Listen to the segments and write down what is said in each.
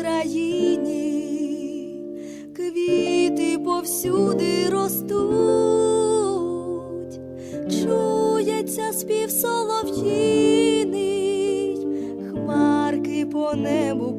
країні, квіти повсюди ростуть, чується спів солов'їний, хмарки по небу.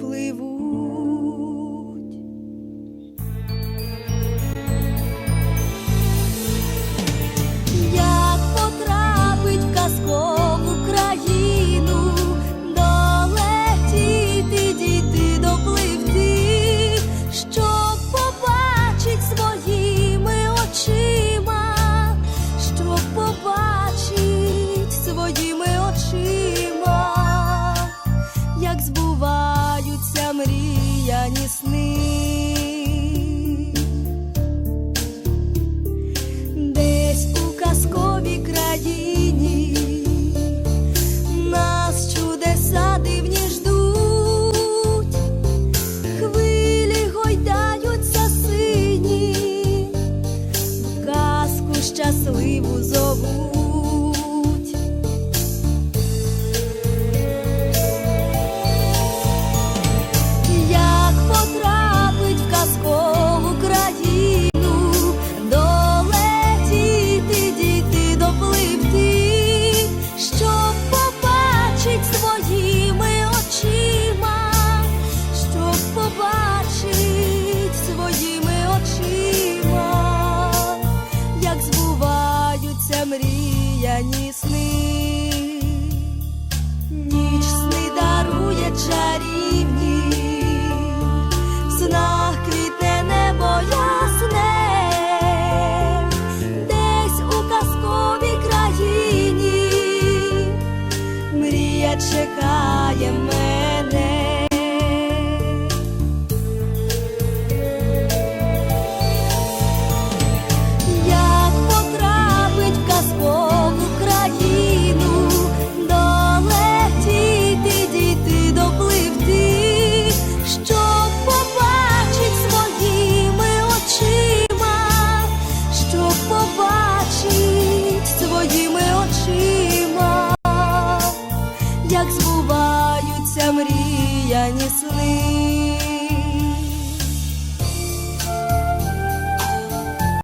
Щасливу чекає мене.